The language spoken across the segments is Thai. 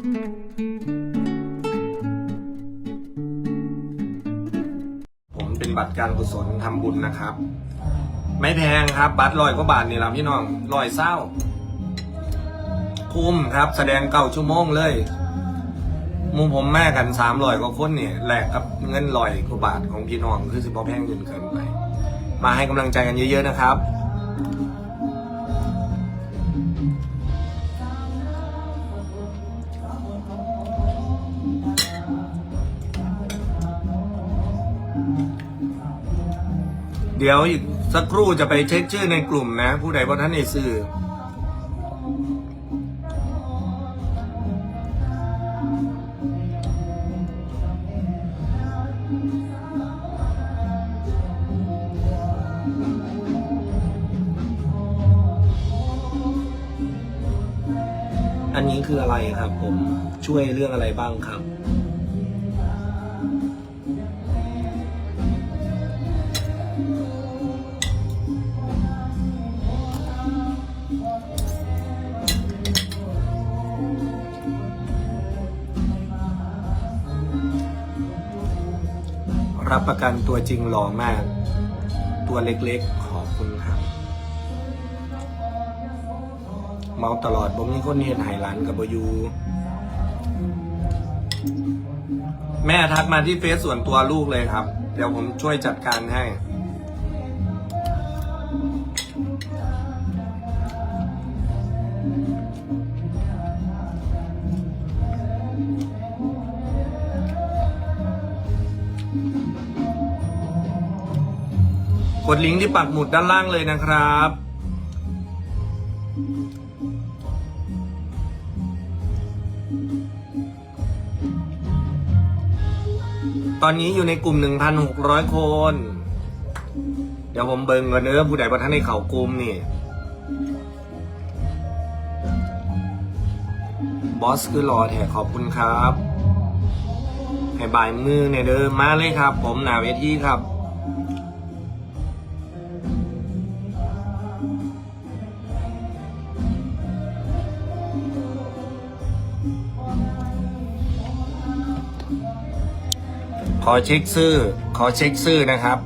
ผมเป็นบัตรการกุศลทำบุญนะครับ ไม่แพงครับ บัตรลอยก็บาทนี่ละพี่น้องลอยเศร้า คุ้มครับ แสดงเก้าชั่วโมงเลยมูผมแม่กันสามร้อยกว่าคนเนี่ยแลกกับเงินลอยกว่าบาทของพี่น้องคือสิบพอแพงจนเกินไป มาให้กำลังใจกันเยอะๆนะครับ เดี๋ยวอีกสักครู่จะไปเช็คชื่อในกลุ่มนะ ผู้ใดว่าท่านในสื่ออันนี้คืออะไรครับผมช่วยเรื่องอะไรบ้างครับ รับประกันตัวจริงหล่อมาก ตัวเล็กๆ ขอบคุณครับ เมาตลอดบ่มีคนเห็นหายหลานกับบอยูแม่ทักมาที่เฟซส่วนตัวลูกเลยครับ เดี๋ยวผมช่วยจัดการให้ กดลิงก์ที่ปักหมุดด้านล่างเลยนะครับ ตอนนี้อยู่ในกลุ่ม 1,600 คน เดี๋ยวผมเบิ่งกันเนื้อผู้ใดประท่านในเขากลุ่มนี่ บอสคือรอแถขอบคุณครับให้บายมือเนี่ยเดิมมาเลยครับ ผมหนาเวทีครับ อเช็คชื่อ ขอเช็คชื่อนะครับ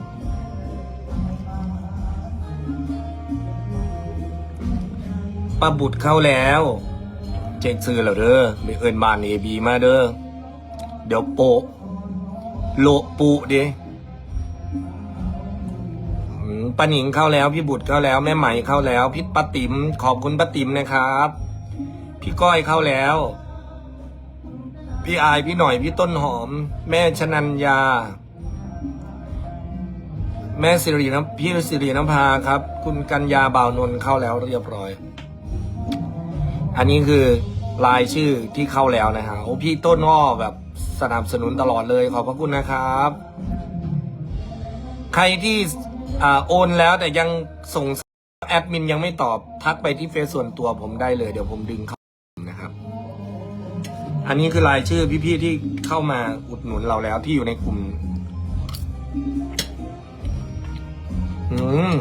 ป้าบุตรเข้าแล้ว เช็คชื่อแล้วเด้อไม่เอินบ้านเอบีมาเด้อ เดี๋ยวโปะโลปุดิป้าหนิงเข้าแล้ว พี่บุตรเข้าแล้ว แม่ไหมเข้าแล้ว พี่ป้าติ๋มขอบคุณป้าติ๋มนะครับ พี่ก้อยเข้าแล้ว พี่อายพี่หน่อยพี่ต้นหอม แม่ชนัญญา แม่สิริน้ำพี่สิริน้ำพาครับ คุณกัญญาบ่าวนนเข้าแล้วเรียบร้อย อันนี้คือรายชื่อที่เข้าแล้วนะฮะโอ้พี่ต้นอ้อแบบสนับสนุนตลอดเลยขอบพระคุณนะครับ ใครที่อ่าโอนแล้วแต่ยังส่งแอดมินยังไม่ตอบทักไปที่เฟซส่วนตัวผมได้เลยเดี๋ยวผมดึงเข้า อันนี้คือรายชื่อพี่ๆที่เข้ามาอุดหนุนเราแล้วที่อยู่ในกลุ่ม อืม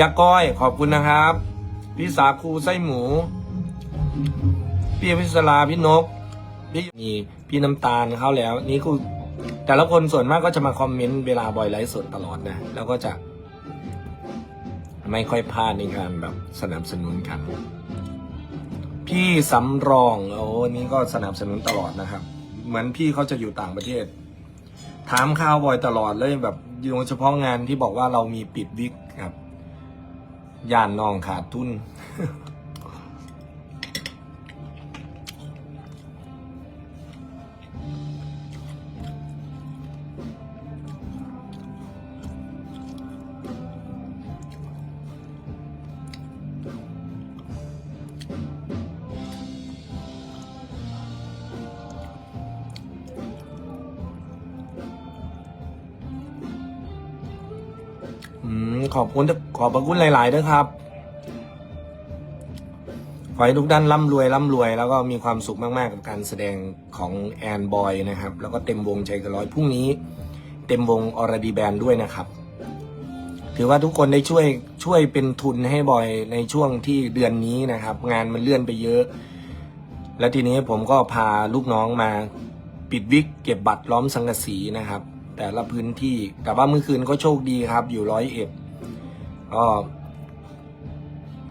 ยาก้อยขอบคุณนะครับพี่สาคูไส้หมู พี่พิศลาพี่นก พี่มีพี่น้ำตาลเข้าแล้ว นี่คือแต่ละคนส่วนมากก็จะมาคอมเมนต์เวลาบอยไลฟ์สดตลอดนะ แล้วก็จะ ไม่ค่อยพลาดในการแบบสนับสนุนกัน พี่สำรองโอ้นี่ก็สนับสนุนตลอดนะครับ เหมือนพี่เขาจะอยู่ต่างประเทศ ถามข่าวบ่อยตลอดเลยแบบโดยเฉพาะงานที่บอกว่าเรามีปิดวิกครับย่านนองขาดทุน อืมขอบคุณขอบพระคุณหลายๆด้วยครับ ขอให้ทุกท่านร่ำรวยร่ำรวย แล้วก็มีความสุขมากๆ กับการแสดงของแอนบอยนะครับ แล้วก็เต็มวงใจกันร้อยพรุ่งนี้ เต็มวงอรดีแบนด้วยนะครับ ถือว่าทุกคนได้ช่วยช่วยเป็นทุนให้บอยในช่วงที่เดือนนี้นะครับ งานมันเลื่อนไปเยอะ แล้วทีนี้ผมก็พาลูกน้องมาปิดวิกเก็บบัตรล้อมสังกะสีนะครับ แต่ละพื้นที่ แต่ว่าเมื่อคืนก็โชคดีครับ อยู่ร้อยเอ็ดก็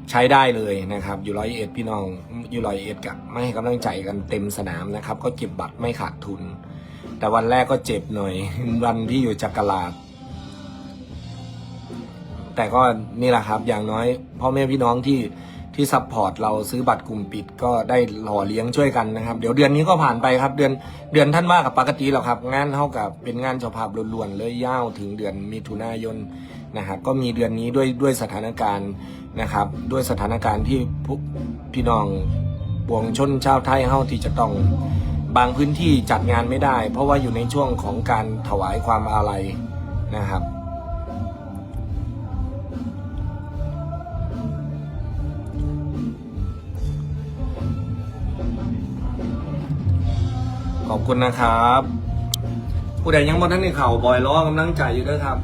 ใช้ได้เลยนะครับ อยู่ร้อยเอ็ดพี่น้องอยู่ร้อยเอ็ดกับไม่ให้กำลังใจกันเต็มสนามนะครับ ก็เก็บบัตรไม่ขาดทุน แต่วันแรกก็เจ็บหน่อย วันที่อยู่จักรลาด แต่ก็นี่แหละครับ อย่างน้อยพ่อแม่พี่น้องที่ ที่ซัพพอร์ตเราซื้อบัตรกลุ่มปิดก็ได้หล่อเลี้ยงช่วยกันนะครับ เดี๋ยวเดือนนี้ก็ผ่านไปครับ เดือนเดือนท่านว่ากับปกติแล้วครับ งานเท่ากับเป็นงานเจ้าภาพล้วนๆเลยยาวถึงเดือนมิถุนายนนะครับก็มีเดือนนี้ด้วยด้วยสถานการณ์นะครับ ด้วยสถานการณ์ที่พี่น้องปวงชนชาวไทยเฮาที่จะต้องบางพื้นที่จัดงานไม่ได้ เพราะว่าอยู่ในช่วงของการถวายความอาลัยนะครับ ขอบคุณนะครับ ผู้ใดยังบ่ทันในเข่าบอยล้อกำลังใจอยู่ด้วยครับ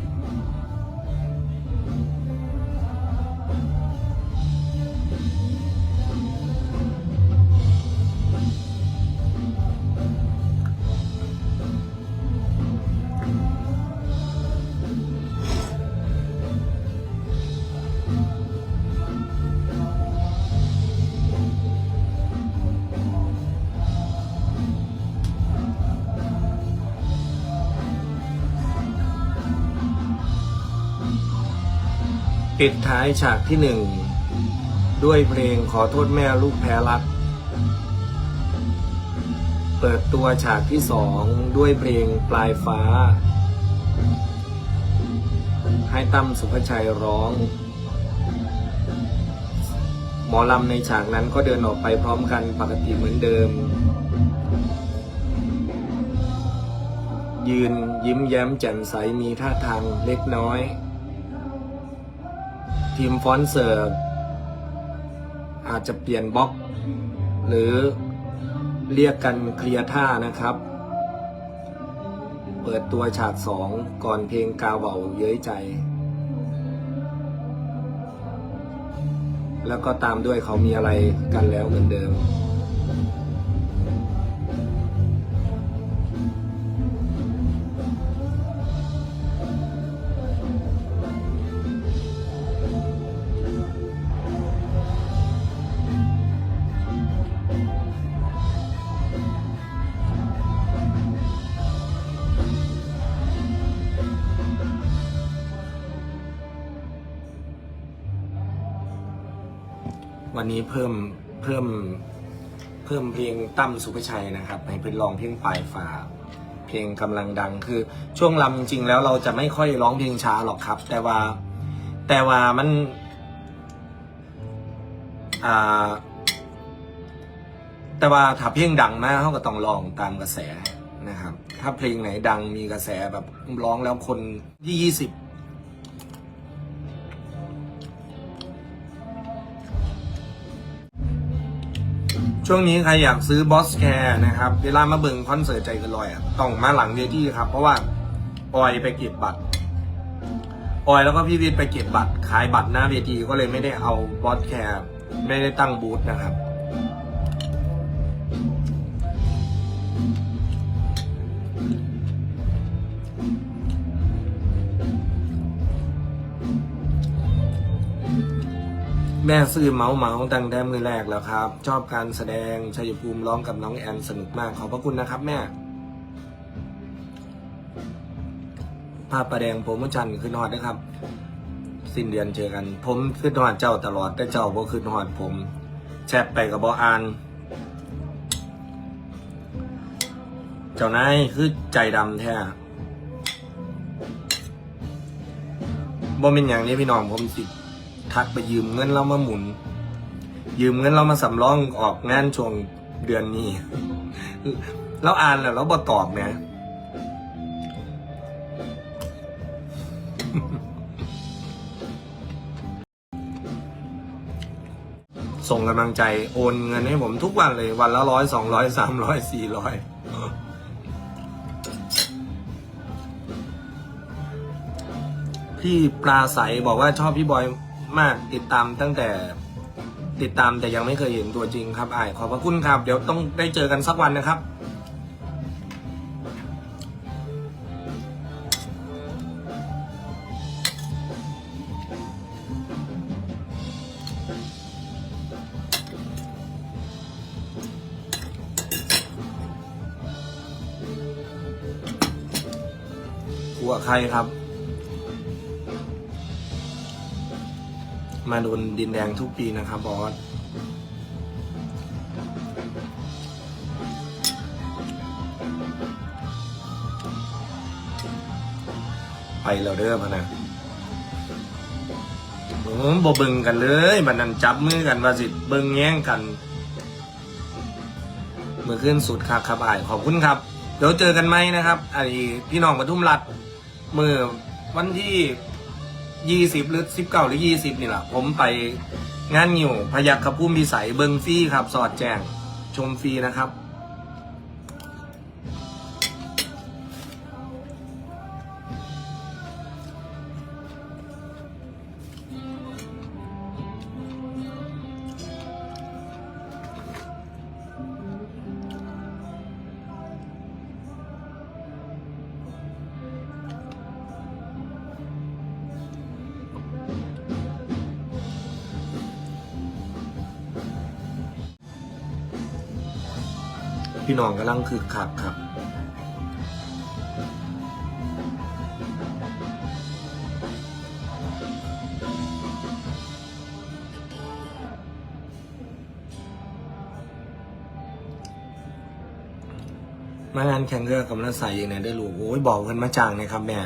ปิดท้ายฉากที่หนึ่ง ด้วยเพลงขอโทษแม่ลูกแพ้รัก เปิดตัวฉากที่สองด้วยเพลงปลายฟ้า ให้ตั้มสุภชัยร้อง หมอลำในฉากนั้นก็เดินออกไปพร้อมกันปกติเหมือนเดิม ยืนยิ้มแย้มแจ่มใสมีท่าทางเล็กน้อย ทีมฟอนต์เสิร์ฟอาจจะเปลี่ยนบล็อก หรือเรียกกันเคลียร์ท่านะครับ เปิดตัวฉากสองก่อนเพลงกาเหว่าเย้ยใจ แล้วก็ตามด้วยเขามีอะไรกันแล้วเหมือนเดิม วันนี้เพิ่มเพิ่มเพิ่มเพลงตั้มสุภชัยนะครับให้เป็นร้องเพลงปลายฟ้าเพลงกำลังดังคือช่วงลำจริงๆแล้วเราจะไม่ค่อยร้องเพลงช้าหรอกครับ แต่ว่าแต่ว่ามันอ่าแต่ว่าถ้าเพลงดังมากเขาก็ต้องร้องตามกระแสนะครับ ถ้าเพลงไหนดังมีกระแสแบบร้องแล้วคนยี่สิบ ช่วงนี้ใครอยากซื้อบอสแคร์นะครับ เวลามาเบิ่งคอนเสิร์ตใจกันลอยอะต้องมาหลังเวทีครับ เพราะว่าออยไปเก็บบัตรออยแล้วก็พี่วิทย์ไปเก็บบัตรขายบัตรหน้าเวทีก็เลยไม่ได้เอาบอสแคร์ไม่ได้ตั้งบูธนะครับ แม่ซื้อเมาส์เมาส์ตั้งแต่มือแรกแล้วครับ ชอบการแสดงชัยภูมิร้องกับน้องแอนสนุกมากขอบพระคุณนะครับแม่ ภาพประแดงโปรโมชันขึ้นฮอดนะครับ สิ้นเดือนเจอกัน ผมขึ้นฮอดเจ้าตลอดแต่เจ้าบ่ขึ้นฮอดผม แชทไปกับบออานเจ้านายคือใจดำแท้บ่เป็นอย่างนี้พี่น้องผมสิ ทักไปยืมเงินเรามาหมุน ยืมเงินเรามาสำรองออกงานช่วงเดือนนี้ แล้วอ่านแล้วเราบ่ตอบเนี่ยส่งกำลังใจโอนเงินให้ผมทุกวันเลยวันละร้อยสองร้อยสามร้อยสี่ร้อยพี่ปลาใสบอกว่าชอบพี่บอย มากติดตามตั้งแต่ติดตามแต่ยังไม่เคยเห็นตัวจริงครับอายขอบพระคุณครับ เดี๋ยวต้องได้เจอกันสักวันนะครับหัวใครครับ มาโดูดินแดงทุกปีนะครับบอสไปแล้วเด้อพะนะโอ้บ่เบิ่งกันเลยมันนั่นจับมือกันว่าสิเบิ่งแย่งกันมือขึ้นสุดครับครับอายขอบคุณครับ เดี๋ยวเจอกันไหมนะครับไอพี่น้องปทุมรัฐมือวันที่ ยี่สิบหรือสิบเก้าหรือยี่สิบนี่แหละผมไปงานงิวพยัคฆพุ่มพิสัยเบิงฟรีครับ สอดแจงชมฟรีนะครับ พี่น้องกำลังคึกคักครับมางานแข่งเรือกำลังใส่ยังไงได้รู้โอ้ยบอกเพิ่นมาจ้างนะครับแม่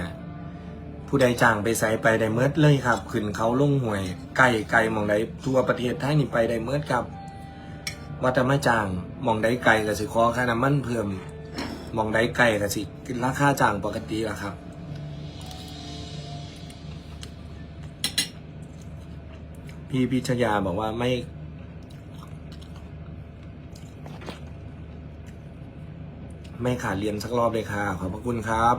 ผู้ใดจ้างไปใส่ไปได้เมิดเลยครับ ขึ้นเขาลงห่วยไก่ไก่มองใดทั่วประเทศไทยนี่ไปได้เมิดครับ ว่าแต่มาจ้างมองใดไก่กับสิคอค่าน้ำมันเพิ่มมองใดไก่กับสิราคาจ้างปกติละครับพี่พิชยาบอกว่าไม่ ไม่ขาดเรียนสักรอบเลยค่ะ ขอบพระคุณครับ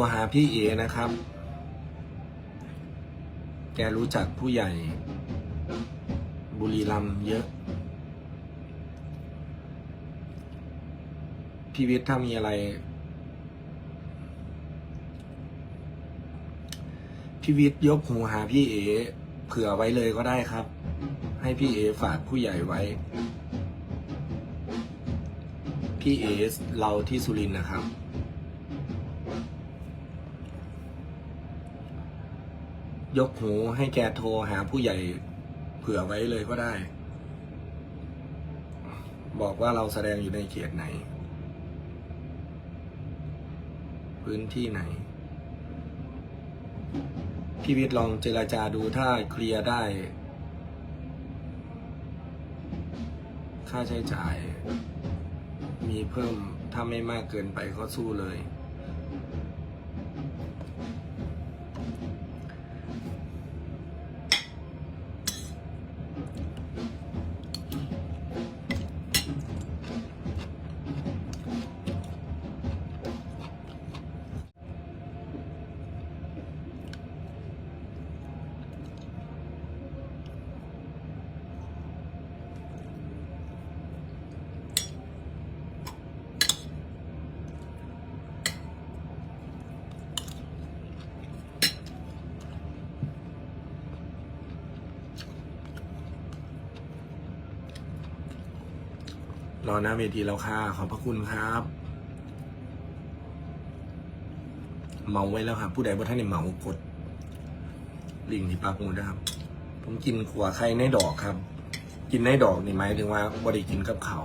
รหาพี่เอนะครับ แกรู้จักผู้ใหญ่ บุรีรัมเยอะ พี่วิทย์ถ้ามีอะไร พี่วิทย์ยกหูหาพี่เอเผื่อไว้เลยก็ได้ครับ ให้พี่เอฝากผู้ใหญ่ไว้ พี่เอเราที่สุรินทร์นะครับ ยกหูให้แกโทรหาผู้ใหญ่เผื่อไว้เลยก็ได้ บอกว่าเราแสดงอยู่ในเขตไหน พื้นที่ไหนพี่วิทย์ลองเจราจาดูถ้าเคลียร์ได้ ค่าใช้จ่าย มีเพิ่มถ้าไม่มากเกินไปก็สู้เลย รอหน้าเวทีแล้วค่ะขอบพระคุณครับเมาไว้แล้วครับผู้ใดบ่ท่านเนี่ยเมากด ลิงที่ปากหมูนะครับ ผมกินขัวไข่ในดอกครับ กินในดอกนี่หมายถึงว่าบริกินกับเขา